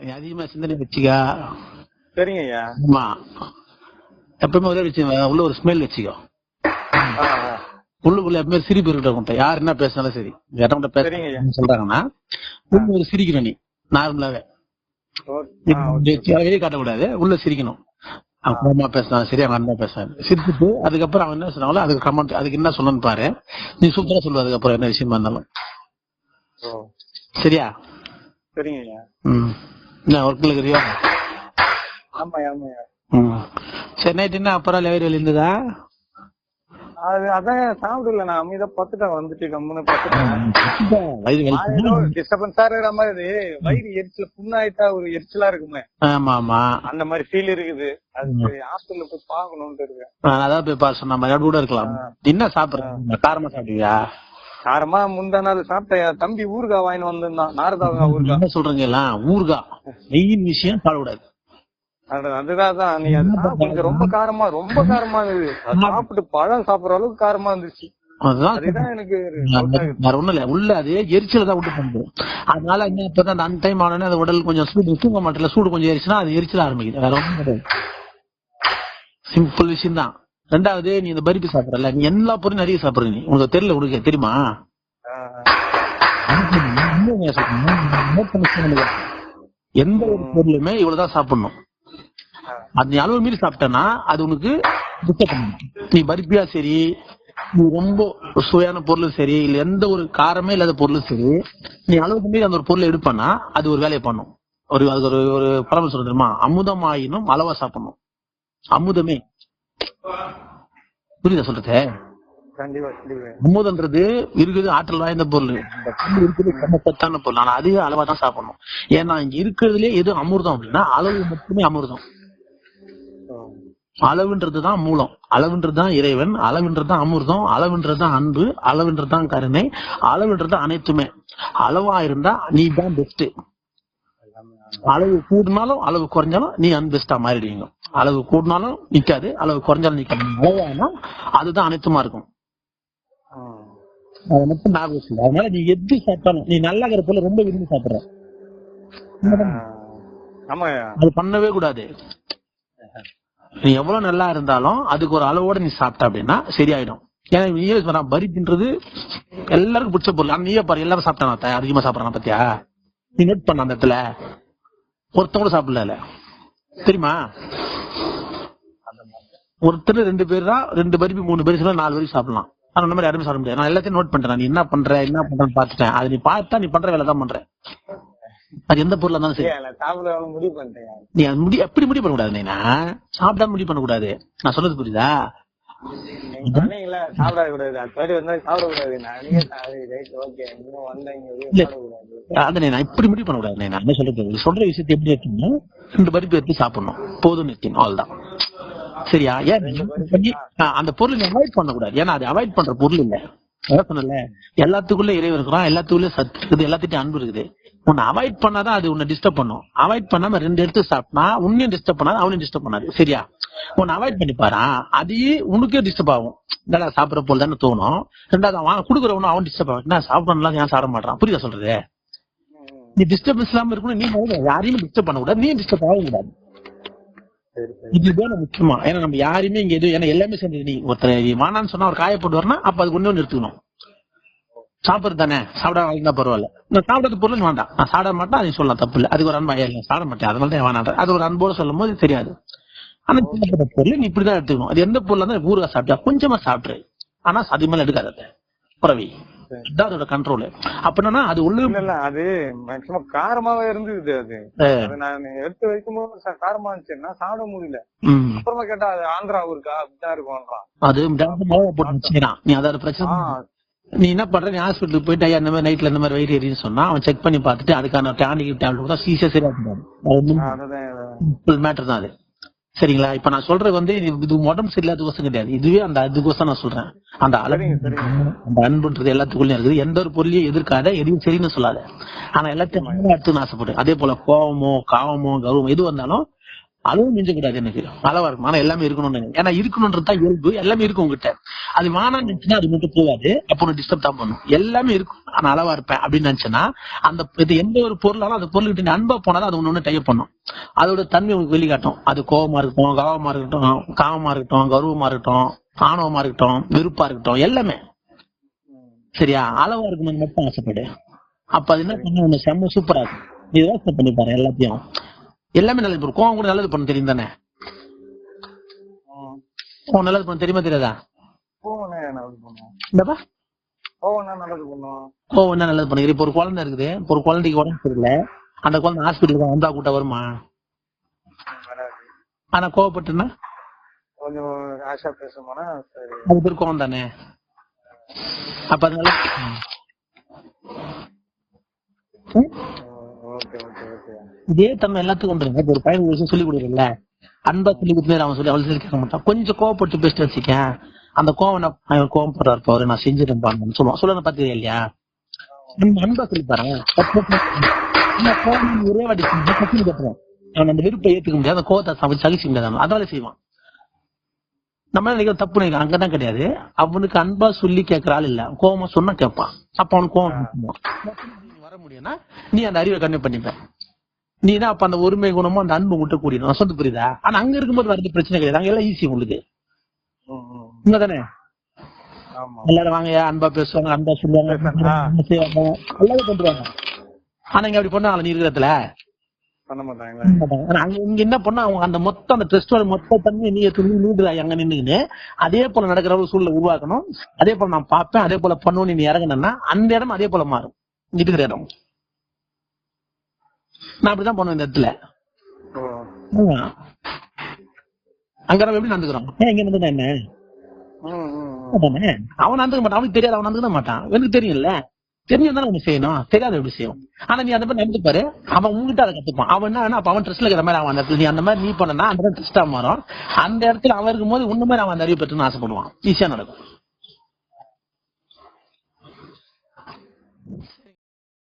அதிகமா சிந்தனை வச்சுக்கா. சரிங்க ஐயா ஆமா. எப்பவுமே ஒரே விஷயம் உள்ள ஒரு ஸ்மெல் வச்சுக்கோ. உள்ளுக்குள்ள எப்பவுமே சிரிப்பு இருக்கட்டும் யார் என்ன பேசினாலும் சரி. யார்கிட்ட. பேச சொல்றாங்கன்னா உள்ள ஒரு சிரிக்கணும் நீ நார்மலாவே. வெளியே காட்டக்கூடாது. உள்ள சிரிக்கணும். அவங்க அம்மா பேசினாலும் சரி அவங்க அண்ணா பேசினாலும் சிரிச்சுட்டு அதுக்கப்புறம் அவன் என்ன சொன்னாங்களோ அதுக்கு கமெண்ட் அதுக்கு என்ன சொல்லணும்னு பாரு. நீ சூப்பரா சொல்லுவ அதுக்கப்புறம் என்ன விஷயமா இருந்தாலும். சரியா? சரிங்க ம். என்ன ஒர்க்கில் இருக்கிறியோ? ஆமா ஆமாய்யா சரி நைட் என்ன அப்புறம் வலி இருந்ததா அது அதான் சாப்பிடல நான். அமைதியா பத்துட்டேன் வந்துட்டு கம்முன்னு பத்துட்டேன் டிஸ்டர்பன்ஸா இருக்கிற மாதிரி வயிறு எரிச்சல புண்ணாயிட்டா ஒரு எரிச்சலா இருக்குமே. ஆமா ஆமா அந்த மாதிரி ஃபீல் இருக்குது. அது சரி ஹாஸ்பிட்டல்ல போய் பாக்கணும்னு இருக்கேன் அதான் போய் பாரு சொன்ன மாதிரி கூட இருக்கலாம். என்ன சாப்பிடுற காரமா சாப்பிடுவியா? காரமா முந்தா நாள் சாப்பிட்டேன் தம்பி ஊறுகாய் வாங்கிட்டு வந்திருந்தான். நாரதாங்க ஊறுகாய். என்ன சொல்றீங்க எல்லாம்? ஊர்கா மெயின் விஷயம் சாப்பிடக்கூடாது. அது- அதுதான் தான் நீ அது ரொம்ப காரமா ரொம்ப காரமா இருந்தது. அது சாப்பிட்டு பழம் சாப்பிடுற அளவுக்கு காரமா இருந்துச்சு. வேற ஒண்ணும் இல்ல. உள்ள அது எரிச்சல தான் விட்டு அதனால என்ன இப்பதான் அந்த டைம் ஆனோடனே அந்த உடல் கொஞ்சம் சூடு தூங்க மாட்டல சூடு கொஞ்சம் ஏறிச்சுன்னா அது எரிச்சல ஆரம்பிக்குது. வேற ஒண்ணும் கிடையாது. சிம்பிள் விஷயம் தான் ரெண்டாவது நீ இந்த பருப்பி சாப்பிடறல நீ எல்லா பொருளும் நிறைய சாப்பிடுற நீ. உனக்கு தெரியல உனக்கு தெரியுமா. எந்த ஒரு பொருளுமே இவ்வளவுதான் சாப்பிடணும். அது நீ அளவு மீறி சாப்பிட்டனா அது உனக்கு நீ பருப்பியா சரி நீ ரொம்ப சுவையான பொருளும் சரி இல்ல எந்த ஒரு காரமே இல்லாத பொருளும் சரி நீ அளவுக்கு மீறி அந்த ஒரு பொருளை எடுப்பனா அது ஒரு வேலையை பண்ணும். ஒரு அது ஒரு ஒரு பழமொழி சொல்றது தெரியுமா? அமுதம் ஆயினும் அளவா சாப்பிடணும். அமுதமே. புரியுதா சொல்றது? அமுதன்றது இருக்குது ஆற்றல் வாய்ந்த பொருள். இருக்குது சத்தான பொருள். ஆனா அதிக அளவா தான் சாப்பிடணும். ஏன்னா இங்க இருக்கிறதுலே எது அமிர்தம் அப்படின்னா அளவு மட்டுமே அமிர்தம். அளவுன்றது தான் மூலம். அளவுன்றது தான் இறைவன் அளவுன்றது தான் அமிர்தம் அளவுன்றது தான் அன்பு அளவுன்றது தான் கருணை அளவுன்றது அனைத்துமே. அளவா இருந்தா நீ தான் பெஸ்ட் அளவு கூடினாலும் அளவு குறைஞ்சாலும் நீ அன்பெஸ்டா மாறிடுவீங்க. அளவு கூடினாலும் நிக்காது அளவு குறைஞ்சாலும் நிக்காது. அளவானா அதுதான் அனைத்துமா இருக்கும். அதை மட்டும் ஞாபகம் வச்சுக்கோ. அதனால நீ எது சாப்பிட்டாலும் நீ நல்லா இருக்கிற போல ரொம்ப விரும்பி சாப்பிடுற. அது பண்ணவே கூடாது. நீ எவ்வளவு நல்லா இருந்தாலும் அதுக்கு ஒரு அளவோட நீ சாப்பிட்ட அப்படின்னா சரியாயிடும். ஏன்னா நீயே சொன்னா பரிப்புன்றது எல்லாருக்கும் பிடிச்ச பொருள். நீயே பாரு எல்லாரும் சாப்பிட்டானா அதிகமா சாப்பிடறான் பாத்தியா? நீ நோட் பண்ண அந்த இடத்துல. ஒருத்தன் கூட சாப்பிடல தெரியுமா? ஒருத்தர் ரெண்டு பேர் தான் ரெண்டு பருப்பி மூணு பேர் சொல்ல நாலு பேருக்கு சாப்பிடலாம். ஆனா அந்த மாதிரி யாருமே சாப்பிட முடியாது. நான் எல்லாத்தையும் நோட் பண்றேன் நீ என்ன பண்ற என்ன பண்றேன்னு பாத்துட்டேன் அது நீ பார்த்தா நீ பண்ற வேலை தான் பண்ற. அது எந்த பொருளா இருந்தாலும் சரி. சாப்பிட முடிவு பண்ணிட்டேன். நீ அது முடி எப்படி முடிவு பண்ணக்கூடாது நீனா சாப்பிடாம முடிவு பண்ணக்கூடாது. நான் சொல்றது புரியுதா? நீங்க சாப்பிட கூடாது. மாதிரி வந்தா சாப்பிட கூடாது. நானே ரைட் ஓகே. இன்னும் வந்தீங்க இல்ல. சாப்பிட கூடாது. அதை நான் இப்படி முடிவு நான் என்ன சொல்றது? சொல்ற விஷயத்தை எப்படி எடுக்கணும் ரெண்டு பருப்பு எடுத்து சாப்பிடணும். போதும் நிற்கணும் அவ்வளவுதான். சரியா? ஏன் அந்த பொருள் அவாய்ட் பண்ணக்கூடாது ஏன்னா அது அவாய்ட் பண்ற பொருள் இல்ல. சொன்னல எல்லாத்துக்குள்ள இறைவன் இருக்கிறான் எல்லாத்துக்குள்ள சத்து இருக்குது எல்லாத்திட்டும் அன்பு இருக்குது. உன்னை அவாய்ட் பண்ணாதான் அது உன்னை டிஸ்டர்ப் பண்ணும். அவாய்ட் பண்ணாம ரெண்டு எடுத்து சாப்பிட்டா உன்னையும் டிஸ்டர்ப் பண்ணாது அவனையும் டிஸ்டர்ப் பண்ணாது. சரியா? உன்னை அவாய்ட் பண்ணி பாரா. அதையே உனக்கே டிஸ்டர்ப் ஆகும். நல்லா சாப்பிடுற போல தானே தோணும். ரெண்டாவது அவன் கொடுக்குறவனும் அவன் டிஸ்டர்ப் ஆகும். என்ன சாப்பிடலாம் ஏன் சாப்பிட மாட்டான் புரியுதா சொல்றது? நீ டிஸ்டர்பன்ஸ் இல்லாம இருக்கணும். நீ யாரையும் டிஸ்டர்ப் பண்ணக்கூடாது நீ டிஸ்டர்ப் ஆக கூடாது. இதுதான் முக்கியமா. ஏன்னா நம்ம யாருமே இங்க எதுவும் ஏன்னா எல்லாமே சேர்ந்து நீ ஒருத்தர் நீ வேணான்னு சொன்னா ஒரு காய போட்டு வரனா அப்ப அதுக்கு ஒண்ணு எடுத்துக்கணும். சாப்பிடுறது தானே? சாப்பிட இருந்தா பரவாயில்ல. நான் சாப்பிடறது பொருள் வேண்டாம். நான் சாப்பிட மாட்டேன் அது சொல்லலாம் தப்பு இல்லை. அதுக்கு ஒரு அன்பா இல்லை சாப்பிட மாட்டேன். அதனால தான் வேணான்ற அது ஒரு அன்போட சொல்லும் போது தெரியாது. ஆனா பொருள் நீ இப்படிதான் எடுத்துக்கணும். அது எந்த பொருளா இருந்தாலும் ஊறுகாய் சாப்பிட்டா கொஞ்சமா சாப்பிட்டுரு ஆனா அது மேல எடுக்காத. புறவி அதோட கண்ட்ரோல் அப்படின்னா அது உள்ள இல்ல அது மேக்சிமம் காரமாவே இருந்தது அது. நான் எடுத்து வைக்கும்போது ச- காரமா இருந்துச்சு நான் சாப்பிட முடியல. அப்புறமா கேட்டா அது ஆந்திரா ஊருக்கா? அப்படிதான் இருக்கும்ன்றான் அது நீ அதோட பிரச்சனை நீ என்ன பண்ற? நீ ஹாஸ்பிட்டலுக்கு போயிட்டு ஐயா இந்த மாதிரி நைட்ல இந்த மாதிரி வயிறு எரியுன்னு சொன்னா அவன் செக் பண்ணி பார்த்துட்டு அதுக்கான டானிக் டேப்லெட் கொடுத்தா சீசா சரியா அதுதான் சிம்பிள் மேட்டர் தான் அது. சரிங்களா? இப்ப நான் சொல்றது வந்து இது உடம்பு சரியில்லாததுக்கோசம் கிடையாது. இதுவே அந்த அதுக்கோசம் நான் சொல்றேன். அந்த சரிங்க. அந்த அன்புன்றது எல்லாத்துக்குள்ளயும் இருக்குது. எந்த ஒரு பொருளையும் எதிர்க்காத எதையும் சரின்னு சொல்லாத. ஆனா எல்லாத்தையும் எடுத்துன்னு ஆசைப்படு. அதே போல கோவமோ காவமோ கௌரவமோ எது வந்தாலும் அதுவும் மிஞ்ச கூடாது எனக்கு அளவா இருக்கும் ஆனா எல்லாமே இருக்கணும்னு ஏன்னா இருக்கணும்ன்றது தான் இயல்பு. எல்லாமே இருக்கும் உங்ககிட்ட. அது வேணாம்னு நினைச்சுன்னா அது மட்டும் போகாது. அப்போ உனக்கு டிஸ்டர்ப் தான் பண்ணும். எல்லாமே இருக்கும். நான் அளவா இருப்பேன் அப்படின்னு நினைச்சேன்னா அந்த இது எந்த ஒரு பொருளாலும் அந்த பொருள்கிட்ட நீ அன்பா போனாலும் அது ஒண்ணு ஒண்ணு டைப் பண்ணும். அதோட தன்மை உங்களுக்கு வெளிக்காட்டும். அது கோபமா இருக்கட்டும் காவமா இருக்கட்டும் காமமா இருக்கட்டும் கௌரவமா இருக்கட்டும் ஆணவமா இருக்கட்டும் வெறுப்பா இருக்கட்டும் எல்லாமே. சரியா? அளவா இருக்கணும்னு மட்டும் ஆசைப்படு. அப்ப அது என்ன பண்ண செம்ம சூப்பரா இருக்கும் நீ யோசனை பண்ணி பாரு எல்லாத்தையும். எல்லாமே நல்லது பண்ணும் கோவம் கூட நல்லது பண்ண தெரியும் தானே. கோவம் நல்லது பண்ண தெரியுமா தெரியாதா? பண்ணும்? பண்ணும்? கோவம் என்ன நல்லது பண்ணுங்க இப்போ ஒரு குழந்தை இருக்குது. இப்போ ஒரு குழந்தைக்கு உடம்பு சரியில்லை. அந்த குழந்தை ஹாஸ்பிட்டலுக்கு வந்தா கூட்ட வருமா. ஆனா கோவப்பட்டுன்னா கொஞ்சம் ஆஷா பேசுமானா சரி. அது பேர் கோவம் தானே? அப்ப அதனால ஓகே ஓகே. இதே தன்மை எல்லாத்துக்கும் இப்ப ஒரு பையன் ஒரு விஷயம் சொல்லி கொடுக்குறல அன்பா சொல்லி கொடுத்து அவன் சொல்லி அவள் சொல்லி கேட்க மாட்டான். கொஞ்சம் கோவப்பட்டு பேசிட்டு வச்சுக்கேன். அந்த கோவம் என்ன அவன் கோவம் போடுறாரு பாரு நான் செஞ்சிருந்தேன் பாருன்னு சொல்லுவான். சொல்ல பாத்தீங்க இல்லையா? நம்ம அன்பா சொல்லி பாரு கோவம் ஒரே வாட்டி கட்டி கட்டுறான் அவன் அந்த விருப்பை ஏத்துக்க முடியாது. அந்த கோவத்தை அவன் சகிச்சு முடியாது. அதனால செய்வான். நம்ம நினைக்கிற தப்பு நினைக்கிறோம் அங்கதான் கிடையாது. அவனுக்கு அன்பா சொல்லி கேட்கற ஆள் இல்ல. கோவமா சொன்னா கேட்பான். அப்ப அவனுக்கு கோவம் வர முடியும்னா நீ அந்த அறிவை கன்வே பண்ணிப்ப. நீ அப்ப அந்த ஒருமை குணமும் அந்த அன்பு முட்டை கூடிடும் சொல்றது புரியுதா? ஆனா அங்க இருக்கும்போது வரது பிரச்சனை கிடையாது. அங்க எல்லாம் ஈஸி உங்களுக்கு. ம், ம். உண்மை தானே ஆமா. எல்லாரும் வாங்க அன்பா பேசுவாங்க அன்பா சொல்லுவாங்க எல்லாரும் பண்றாங்க. ஆனா இங்க அப்படி பண்ணாங்களா நீ இருக்கிறதுல? இங்க என்ன பண்ணா? அவங்க அந்த மொத்த அந்த டெஸ்டோட மொத்த தன்மை நீ எடுத்து நீ நீடுறா அங்க நின்னுக்கின்னு. அதே போல நடக்கிற ஒரு சூழ்நிலை உருவாக்கணும். அதே போல நான் பார்ப்பேன். அதே போல பண்ணுவோம் நீ இறங்கினா அந்த இடம் அதே போல மாறும். இருக்கிற இடம். நான் அப்படிதான் பண்ணுவேன் இந்த இடத்துல. அங்க நம்ம எப்படி நடந்துக்கிறோம்? ஏன் இங்க நடந்தா என்ன? அவன் நடந்துக்க மாட்டான். அவனுக்கு தெரியாது. அவன் நடந்துக்க மாட்டான். எனக்கு தெரியும்ல. தெரியும் தானே ஒண்ணு செய்யணும். தெரியாத எப்படி செய்யும் ஆனா நீ அந்த மாதிரி நடந்து பாரு. அவன் உங்ககிட்ட அதை கத்துப்பான். அவன் என்ன அப்ப அவன் ட்ரெஸ்ல இருக்கிற மாதிரி அவன் அந்த இடத்துல. நீ அந்த மாதிரி நீ பண்ணனா அந்த ட்ரெஸ்டா மாறும். அந்த இடத்துல அவன் இருக்கும்போது உன்ன மாதிரி அவன் அந்த அறிவு பெற்றுன்னு ஆசைப்படுவான். ஈஸியா நடக்கும்.